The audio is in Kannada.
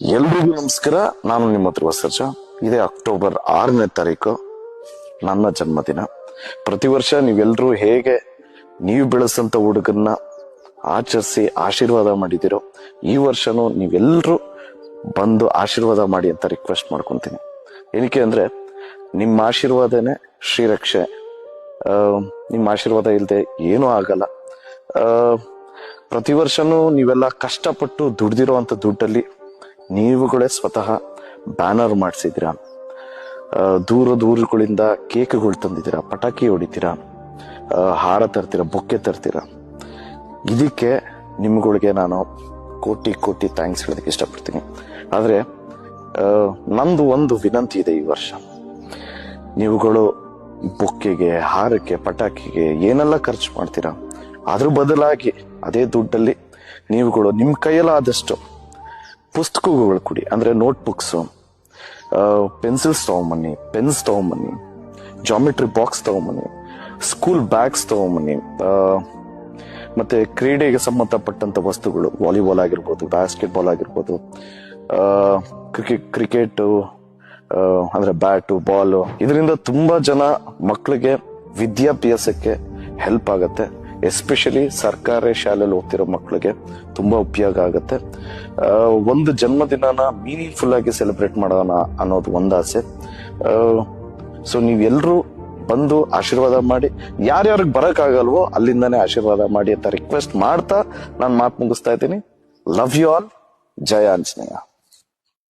ಎಲ್ರಿಗೂ ನಮಸ್ಕಾರ. ನಾನು ನಿಮ್ಮ ಹತ್ರ ಸರ್ಜಾ ಇದೇ ಅಕ್ಟೋಬರ್ ಆರನೇ ತಾರೀಕು, ನನ್ನ ಜನ್ಮದಿನ. ಪ್ರತಿ ವರ್ಷ ನೀವೆಲ್ಲರೂ ಹೇಗೆ ನೀವು ಬೆಳೆಸಂತ ಹುಡುಗನ್ನ ಆಚರಿಸಿ ಆಶೀರ್ವಾದ ಮಾಡಿದಿರೋ ಈ ವರ್ಷನೂ ನೀವೆಲ್ಲರೂ ಬಂದು ಆಶೀರ್ವಾದ ಮಾಡಿ ಅಂತ ರಿಕ್ವೆಸ್ಟ್ ಮಾಡ್ಕೊತೀನಿ. ಏನಕ್ಕೆ ಅಂದ್ರೆ, ನಿಮ್ಮ ಆಶೀರ್ವಾದನೇ ಶ್ರೀರಕ್ಷೆ. ನಿಮ್ಮ ಆಶೀರ್ವಾದ ಇಲ್ಲದೆ ಏನೂ ಆಗಲ್ಲ. ಪ್ರತಿ ವರ್ಷನೂ ನೀವೆಲ್ಲ ಕಷ್ಟಪಟ್ಟು ದುಡ್ದಿರೋಂಥ ದುಡ್ಡಲ್ಲಿ ನೀವುಗಳೇ ಸ್ವತಃ ಬ್ಯಾನರ್ ಮಾಡಿಸಿದ್ದೀರಾ? ದೂರ ದೂರಗಳಿಂದ ಕೇಕ್ಗಳು ತಂದಿದ್ದೀರಾ? ಪಟಾಕಿ ಹೊಡಿತೀರಾ? ಹಾರ ತರ್ತೀರಾ? ಬೊಕ್ಕೆ ತರ್ತೀರಾ? ಇದಕ್ಕೆ ನಿಮ್ಗಳಿಗೆ ನಾನು ಕೋಟಿ ಕೋಟಿ ಥ್ಯಾಂಕ್ಸ್ ಹೇಳೋದಕ್ಕೆ ಇಷ್ಟಪಡ್ತೀನಿ. ಆದರೆ ನಂದು ಒಂದು ವಿನಂತಿ ಇದೆ ಈ ವರ್ಷ. ನೀವುಗಳು ಬೊಕ್ಕೆಗೆ, ಹಾರಕ್ಕೆ, ಪಟಾಕಿಗೆ ಏನೆಲ್ಲ ಖರ್ಚು ಮಾಡ್ತೀರಾ? ಅದ್ರ ಬದಲಾಗಿ ಅದೇ ದುಡ್ಡಲ್ಲಿ ನೀವುಗಳು ನಿಮ್ಮ ಕೈಯಲ್ಲಾದಷ್ಟು ಪುಸ್ತಕಗಳು ಕೊಡಿ. ಅಂದ್ರೆ ನೋಟ್ ಬುಕ್ಸ್ ಪೆನ್ಸಿಲ್ಸ್ ತಗೊಂಬನ್ನಿ ಪೆನ್ಸ್ ತಗೊಂಬನ್ನಿ ಜಾಮೆಟ್ರಿ ಬಾಕ್ಸ್ ತಗೊಂಬನ್ನಿ ಸ್ಕೂಲ್ ಬ್ಯಾಗ್ಸ್ ತಗೊಂಬನ್ನಿ ಮತ್ತೆ ಕ್ರೀಡೆಗೆ ಸಂಬಂಧಪಟ್ಟಂತ ವಸ್ತುಗಳು ವಾಲಿಬಾಲ್ ಆಗಿರ್ಬೋದು ಬ್ಯಾಸ್ಕೆಟ್ಬಾಲ್ ಆಗಿರ್ಬೋದು ಕ್ರಿಕೆಟ್ ಕ್ರಿಕೆಟ್ ಅಂದ್ರೆ ಬ್ಯಾಟು ಬಾಲು ಇದರಿಂದ ತುಂಬಾ ಜನ ಮಕ್ಕಳಿಗೆ ವಿದ್ಯಾಭ್ಯಾಸಕ್ಕೆ ಹೆಲ್ಪ್ ಆಗತ್ತೆ. ಎಸ್ಪೆಷಲಿ ಸರ್ಕಾರಿ ಶಾಲೆಯಲ್ಲಿ ಓದ್ತಿರೋ ಮಕ್ಕಳಿಗೆ ತುಂಬಾ ಉಪಯೋಗ ಆಗುತ್ತೆ. ಒಂದು ಜನ್ಮದಿನನ ಮೀನಿಂಗ್ಫುಲ್ ಆಗಿ ಸೆಲೆಬ್ರೇಟ್ ಮಾಡೋಣ ಅನ್ನೋದು ಒಂದು ಆಸೆ. ಸೊ ನೀವೆಲ್ಲರೂ ಬಂದು ಆಶೀರ್ವಾದ ಮಾಡಿ, ಯಾರ್ಯಾರಿಗೆ ಬರೋಕ್ಕಾಗಲ್ವೋ ಅಲ್ಲಿಂದಾನೇ ಆಶೀರ್ವಾದ ಮಾಡಿ ಅಂತ ರಿಕ್ವೆಸ್ಟ್ ಮಾಡ್ತಾ ನಾನು ಮಾತು ಮುಗಿಸ್ತಾ ಇದ್ದೀನಿ. ಲವ್ ಯು ಆಲ್ ಜಯ ಆಂಜನೇಯ.